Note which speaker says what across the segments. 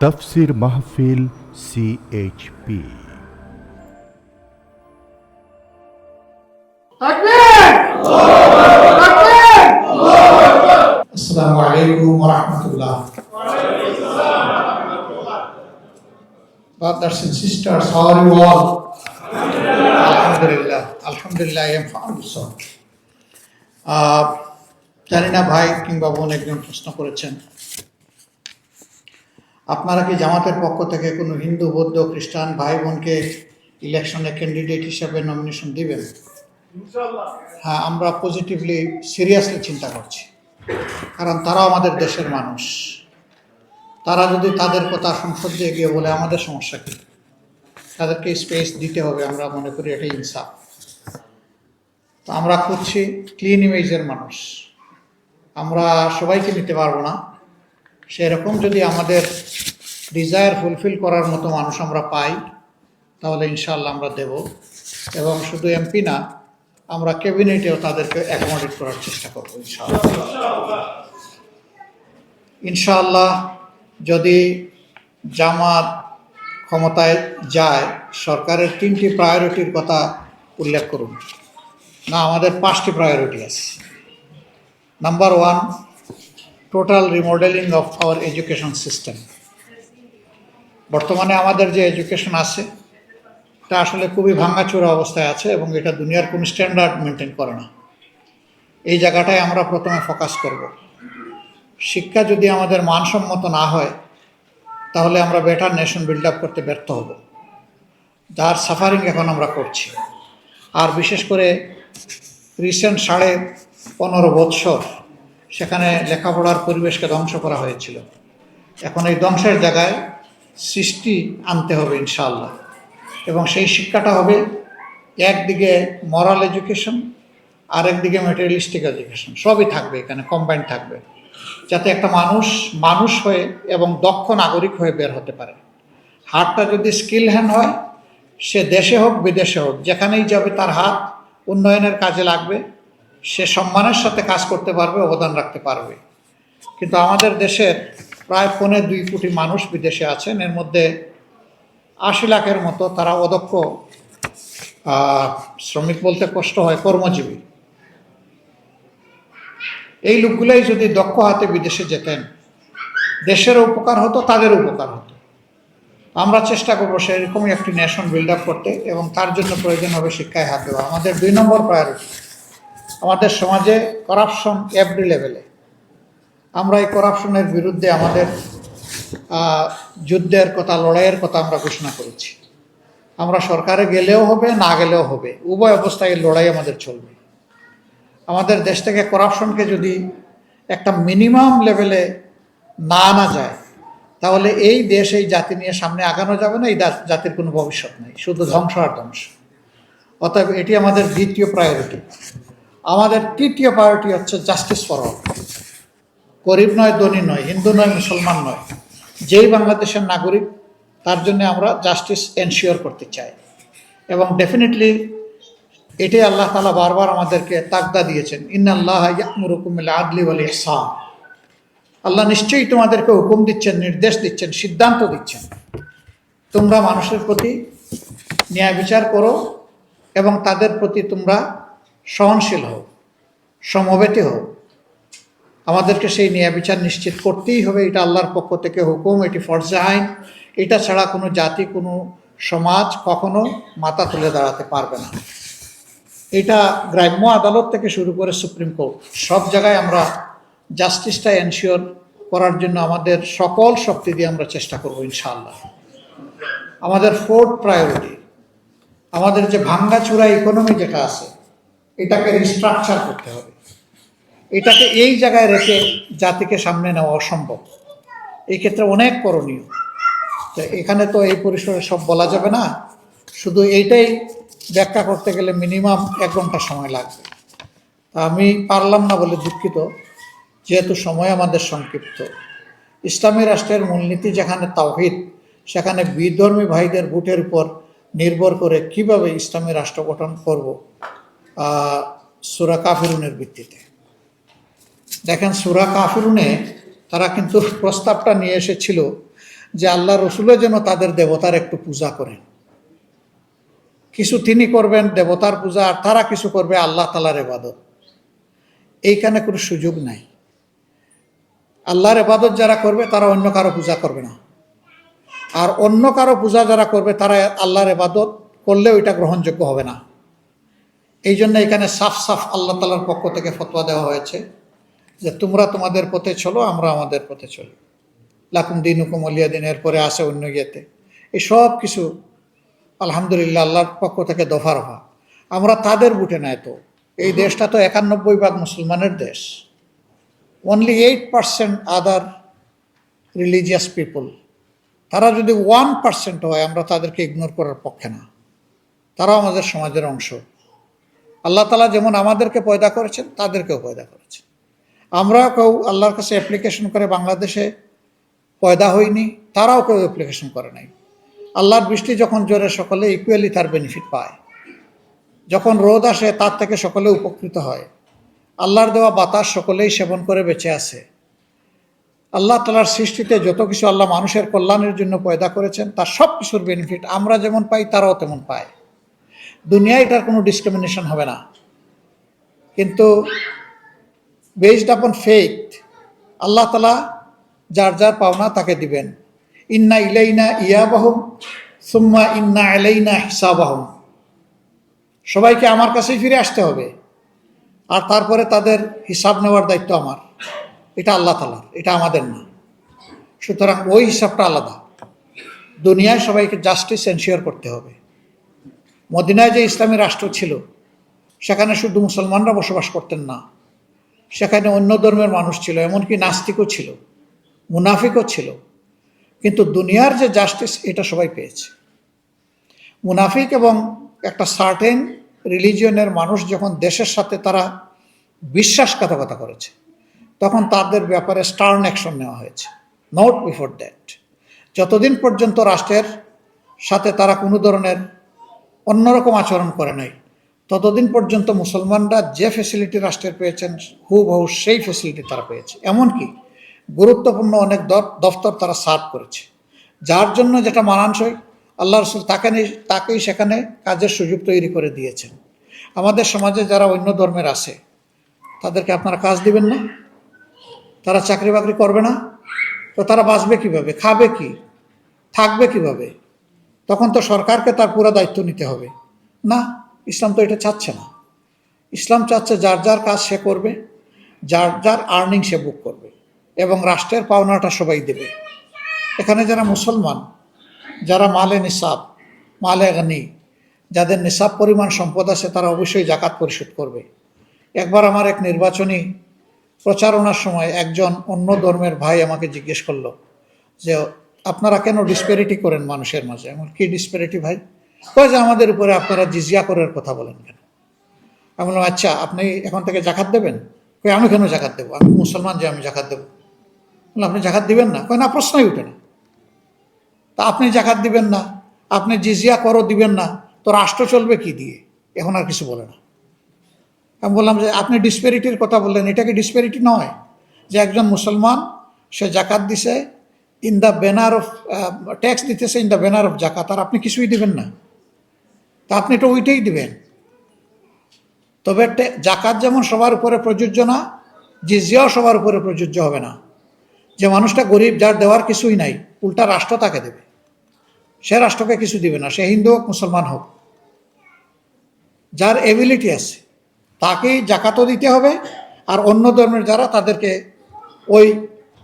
Speaker 1: তফসির মাহফিল সিএইচপি
Speaker 2: আসসালামু আলাইকুম ওরহমতুল্লাহ Brothers and sisters, how are you all? আলহামদুলিল্লাহ আলহামদুলিল্লাহ I am fine. আহ, জানি না ভাই কিংবা বোন একজন প্রশ্ন করেছেন আপনারা কি জামাতের পক্ষ থেকে কোনো হিন্দু বৌদ্ধ খ্রিস্টান ভাই বোনকে ইলেকশনে ক্যান্ডিডেট হিসেবে নমিনেশন দিবেন? হ্যাঁ আমরা পজিটিভলি সিরিয়াসলি চিন্তা করছি। কারণ তারাও আমাদের দেশের মানুষ। তারা যদি তাদের কথা সংসদে গিয়ে বলে আমাদের সমস্যা কি? তাদেরকে স্পেস দিতে হবে আমরা মনে করি এটা ইনসাফ তো আমরা খুঁজছি ক্লিন ইমেজের মানুষ। আমরা সবাইকে নিতে পারব না। সেরকম যদি আমাদের ডিজায়ার ফুলফিল করার মতো মানুষ আমরা পাই, তাহলে ইনশাল্লাহ আমরা দেব। এবং শুধু এমপি না, আমরা ক্যাবিনেটেও তাদেরকে অ্যাকোমোডেট করার চেষ্টা করব ইনশাআল্লাহ। ইনশাআল্লাহ যদি জামাত ক্ষমতায় যায়, সরকারের তিনটি প্রায়োরিটির কথা উল্লেখ করুন। না, আমাদের পাঁচটি প্রায়োরিটি আছে। Number one total remodelling of our education system বর্তমানে আমাদের যে এডুকেশন আছে, তা আসলে খুবই ভাঙাচোরা অবস্থায় আছে এবং এটা দুনিয়ার কোনো স্ট্যান্ডার্ড মেনটেন করে না। এই জায়গাটায় আমরা প্রথমে ফোকাস করব। শিক্ষা যদি আমাদের মানসম্মত না হয়, তাহলে আমরা বেটার নেশন বিল্ড আপ করতে ব্যর্থ হব। যার সাফারিং এখন আমরা করছি। আর বিশেষ করে রিসেন্ট সাড়ে পনেরো বৎসর সেখানে লেখাপড়ার পরিবেশকে ধ্বংস করা হয়েছিল। এখন এই ধ্বংসের জায়গায় সৃষ্টি আনতে হবে ইনশাআল্লাহ। এবং সেই শিক্ষাটা হবে একদিকে মরাল এডুকেশন আর একদিকে মেটেরিয়ালিস্টিক এডুকেশন সবই থাকবে এখানে কম্বাইন্ড থাকবে। যাতে একটা মানুষ মানুষ হয়ে এবং দক্ষ নাগরিক হয়ে বের হতে পারে। হাতটা যদি স্কিল হ্যান্ড হয়, সে দেশে হোক, বিদেশে হোক, যেখানেই যাবে তার হাত উন্নয়নের কাজে লাগবে। সে সম্মানের সাথে কাজ করতে পারবে, অবদান রাখতে পারবে। কিন্তু আমাদের দেশের প্রায় পৌনে দুই কোটি মানুষ বিদেশে আছেন। এর মধ্যে আশি লাখের মতো তারা অদক্ষ শ্রমিক বলতে কষ্ট হয়, কর্মজীবী। এই লোকগুলাই যদি দক্ষ হাতে বিদেশে যেতেন, দেশেরও উপকার হতো তাদের উপকার হতো। আমরা চেষ্টা করব সেরকমই একটি নেশন বিল্ড আপ করতে এবং তার জন্য প্রয়োজন হবে শিক্ষায় হাত দেওয়া। আমাদের দুই নম্বর প্রায়োরিটি আমাদের সমাজে করাপশন এভরি লেভেলে আমরা এই করাপশনের বিরুদ্ধে আমাদের যুদ্ধের কথা, লড়াইয়ের কথা আমরা ঘোষণা করেছি। আমরা সরকারে গেলেও হবে, না গেলেও হবে। উভয় অবস্থায় লড়াই আমাদের চলবে। আমাদের দেশ থেকে করাপশনকে যদি একটা মিনিমাম লেভেলে না আনা যায়, তাহলে এই দেশ, এই জাতি নিয়ে সামনে আগানো যাবে না, এই জাতির কোনো ভবিষ্যৎ নেই। শুধু ধ্বংস আর ধ্বংস। অতএব এটি আমাদের দ্বিতীয় প্রায়োরিটি আমাদের তৃতীয় প্রায়োরিটি হচ্ছে জাস্টিস ফর অল গরিব নয়, ধনী নয়, হিন্দু নয়, মুসলমান নয়, যেই বাংলাদেশের নাগরিক, তার জন্য আমরা জাস্টিস এনশিওর করতে চাই। এবং ডেফিনেটলি এটাই আল্লাহ তালা বারবার আমাদেরকে তাকদা দিয়েছেন, ইন্নাল্লাহ ইয়ামুরুকুমিল আদলি ওয়াল ইহসান। আল্লাহ নিশ্চয়ই তোমাদেরকে হুকুম দিচ্ছেন, নির্দেশ দিচ্ছেন, সিদ্ধান্ত দিচ্ছেন। তোমরা মানুষের প্রতি ন্যায় বিচার করো এবং তাদের প্রতি তোমরা সহনশীল হোক, সমবেতী হোক, আমাদেরকে সেই ন্যায় বিচার নিশ্চিত করতেই হবে, এটা আল্লাহর পক্ষ থেকে হুকুম, এটি ফরজে আইন, এটা ছাড়া কোনো জাতি, কোনো সমাজ কখনো মাথা তুলে দাঁড়াতে পারবে না। এটা গ্রাম্য আদালত থেকে শুরু করে সুপ্রিম কোর্ট, সব জায়গায় আমরা জাস্টিসটা এনশিওর করার জন্য আমাদের সকল শক্তি দিয়ে আমরা চেষ্টা করব, ইনশাআল্লাহ। আমাদের ফোর্থ প্রায়োরিটি, আমাদের যে ভাঙ্গাচুরা ইকোনমি যেটা আছে এটাকে রিস্ট্রাকচার করতে হবে। এটাকে এই জায়গায় রেখে জাতিকে সামনে নেওয়া অসম্ভব। এই ক্ষেত্রে অনেক করণীয়। তো এখানে তো এই পরিসরে সব বলা যাবে না। শুধু এইটাই ব্যাখ্যা করতে গেলে মিনিমাম এক ঘণ্টা সময় লাগবে। আমি পারলাম না বলে দুঃখিত। যেহেতু সময় আমাদের সংক্ষিপ্ত। ইসলামী রাষ্ট্রের মূলনীতি যেখানে তাওহিদ, সেখানে বিধর্মী ভাইদের ভোটের উপর নির্ভর করে কীভাবে ইসলামী রাষ্ট্র গঠন করব সুরা কাফিরুনের ভিত্তিতে। দেখেন, সুরা কাফিরুনে তারা কিন্তু প্রস্তাবটা নিয়ে এসেছিল যে আল্লাহ রসুলও যেন তাদের দেবতার একটু পূজা করেন। কিছু তিনি করবেন, দেবতার পূজা, আর তারা কিছু করবে, আল্লাহ তালার এবাদত। এইখানে কোনো সুযোগ নাই। আল্লাহর এবাদত যারা করবে, তারা অন্য কারও পূজা করবে না। আর অন্য কারও পূজা যারা করবে, তারা আল্লাহর এবাদত করলেও এটা গ্রহণযোগ্য হবে না। এই জন্য এখানে সাফ সাফ আল্লাহ তালার পক্ষ থেকে ফতোয়া দেওয়া হয়েছে যে তোমরা তোমাদের পথে চলো, আমরা আমাদের পথে চলি। লাকুম দিন হুকুম অলিয়া দিন, এরপরে আসে অন্য ইয়েতে। এই সব কিছু আলহামদুলিল্লাহ আল্লাহর পক্ষ থেকে দফা রফা আমরা তাদের বুটে নেয় তো এই দেশটা তো একানব্বই ভাগ মুসলমানের দেশ। Only eight percent other religious people তারা যদি ওয়ান পার্সেন্ট হয়, আমরা তাদেরকে ইগনোর করার পক্ষে না। তারাও আমাদের সমাজের অংশ। আল্লাহ তালা যেমন আমাদেরকে পয়দা করেছেন, তাদেরকেও পয়দা করেছেন। আমরা কেউ আল্লাহর কাছে অ্যাপ্লিকেশন করে বাংলাদেশে পয়দা হইনি, তারাও কেউ অ্যাপ্লিকেশন করে নাই। আল্লাহর বৃষ্টি যখন জোরে সকলে ইকুয়ালি তার বেনিফিট পায়। যখন রোদ আসে, তার থেকে সকলে উপকৃত হয়। আল্লাহর দেওয়া বাতাস সকলেই সেবন করে বেঁচে আছে। আল্লাহ তালার সৃষ্টিতে যত কিছু আল্লাহ মানুষের কল্যাণের জন্য পয়দা করেছেন, তার সব কিছুর বেনিফিট আমরা যেমন পাই, তারাও তেমন পায়। দুনিয়ায় এটার কোনো ডিসক্রিমিনেশন হবে না। কিন্তু বেসড আপন ফেথ আল্লাহ তালা যার যার পাওনা তাকে দিবেন। ইন্না ইলাইনা ইয়াবাহম, সুম্মা ইন্না আলাইনা হিসাবাহম। সবাইকে আমার কাছেই ফিরে আসতে হবে। আর তারপরে তাদের হিসাব নেওয়ার দায়িত্ব আমার। এটা আল্লাহ তালার এটা আমাদের না। সুতরাং ওই হিসাবটা আলাদা। দুনিয়ায় সবাইকে জাস্টিস এনশিওর করতে হবে। মদিনায় যে ইসলামী রাষ্ট্র ছিল, সেখানে শুধু মুসলমানরা বসবাস করতেন না, সেখানে অন্য ধর্মের মানুষ ছিল, এমনকি নাস্তিকও ছিল, মুনাফিকও ছিল। কিন্তু দুনিয়ার যে জাস্টিস এটা সবাই পেয়েছে। মুনাফিক এবং একটা সার্টেন রিলিজিয়নের মানুষ যখন দেশের সাথে তারা বিশ্বাসঘাতকতা করেছে, তখন তাদের ব্যাপারে স্টার্ন অ্যাকশন নেওয়া হয়েছে নট বিফোর দ্যাট যতদিন পর্যন্ত রাষ্ট্রের সাথে তারা কোনো ধরনের অন্যরকম আচরণ করে নাই। ততদিন পর্যন্ত মুসলমানরা যে ফেসিলিটি রাষ্ট্রের পেয়েছেন, হুবহু সেই ফেসিলিটি তারা পেয়েছে। এমনকি গুরুত্বপূর্ণ অনেক দফতর তারা সার্ভ করেছে। যার জন্য যেটা মানানসই, আল্লাহ রসুল তাকে তাকেই সেখানে কাজের সুযোগ তৈরি করে দিয়েছেন। আমাদের সমাজে যারা অন্য ধর্মের আছে, তাদেরকে আপনারা কাজ দিবেন না? তারা চাকরি বাকরি করবে না? তো তারা বাঁচবে কীভাবে? খাবে কি? থাকবে কীভাবে? তখন তো সরকারকে তার পুরো দায়িত্ব নিতে হবে। না, ইসলাম তো এটা চাচ্ছে না। ইসলাম চাচ্ছে যার যার কাজ সে করবে, যার যার আর্নিং সে বুক করবে এবং রাষ্ট্রের পাওনাটা সবাই দেবে। এখানে যারা মুসলমান, যারা মালে নিসাব, মালে গানি, যাদের নিসাব পরিমাণ সম্পদ আছে তারা অবশ্যই জাকাত পরিশোধ করবে। একবার আমার এক নির্বাচনী প্রচারণার সময় একজন অন্য ধর্মের ভাই আমাকে জিজ্ঞেস করল যে আপনারা কেন ডিসপ্যারিটি করেন মানুষের মাঝে? এমন কি ডিসপ্যারিটি ভাই? কয় যে আমাদের উপরে আপনারা জিজিয়া করার কথা বলেন কেন? আমি বললাম আচ্ছা আপনি এখন থেকে জাকাত দেবেন? কই আমি কেন জাকাত দেবো? আমি মুসলমান যে আমি জাকাত দেবো? বললাম, আপনি জাকাত দিবেন না? কয় না প্রশ্নই উঠে না। তা আপনি জাকাত দিবেন না? আপনি জিজিয়া করো দিবেন না? তো রাষ্ট্র চলবে কি দিয়ে? এখন আর কিছু বলে না। আমি বললাম যে আপনি ডিসপ্যারিটির কথা বললেন এটা কি ডিসপ্যারিটি নয়? যে একজন মুসলমান সে জাকাত দিছে in the banner of tax দিতেছে ইন দ্য ব্যানার অফ জাকাত আর আপনি কিছুই দিবেন না। তা আপনি তো ওইটাই দিবেন। তবে জাকাত যেমন সবার উপরে প্রযোজ্য না, জিজিয়াও সবার উপরে প্রযোজ্য হবে না। যে মানুষটা গরিব, যার দেওয়ার কিছুই নাই, উল্টা রাষ্ট্র তাকে দেবে। সে রাষ্ট্রকে কিছু দিবে না, সে হিন্দু হোক, মুসলমান হোক। যার এবিলিটি আছে, তাকেই জাকাতও দিতে হবে, আর অন্য ধর্মের যারা তাদেরকে ওই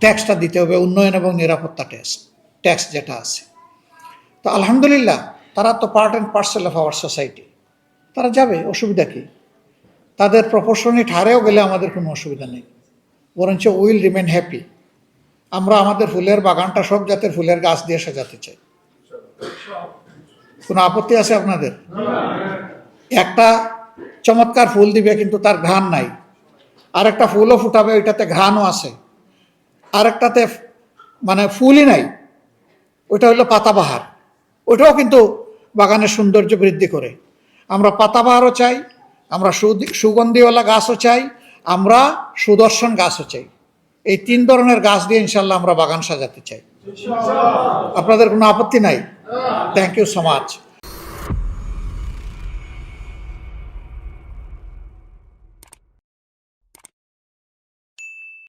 Speaker 2: ট্যাক্সটা দিতে হবে উন্নয়ন এবং নিরাপত্তা ট্যাক্স ট্যাক্স যেটা আছে। তো আলহামদুলিল্লাহ, তারা তো part and parcel of our society তারা যাবে, অসুবিধা কি? তাদের প্রপোর্শনেট হারেও গেলে আমাদের কোনো অসুবিধা নেই। বরঞ্চ উইল রিমেন হ্যাপি আমরা আমাদের ফুলের বাগানটা সব জাতের ফুলের গাছ দিয়ে সাজাতে চাই। কোনো আপত্তি আছে আপনাদের? একটা চমৎকার ফুল দিবে কিন্তু তার ঘ্রাণ নাই। আর একটা ফুলও ফুটাবে, ওইটাতে ঘ্রাণও আছে। আরেকটাতে মানে ফুলই নাই। ওইটা হলো পাতাবাহার। ওইটাও কিন্তু বাগানের সৌন্দর্য বৃদ্ধি করে। আমরা পাতাবাহারও চাই, আমরা সুগন্ধিওয়ালা গাছও চাই, আমরা সুদর্শন গাছও চাই। এই তিন ধরনের গাছ দিয়ে ইনশাল্লাহ আমরা বাগান সাজাতে চাই। আপনাদের কোনো আপত্তি নাই? Thank you so much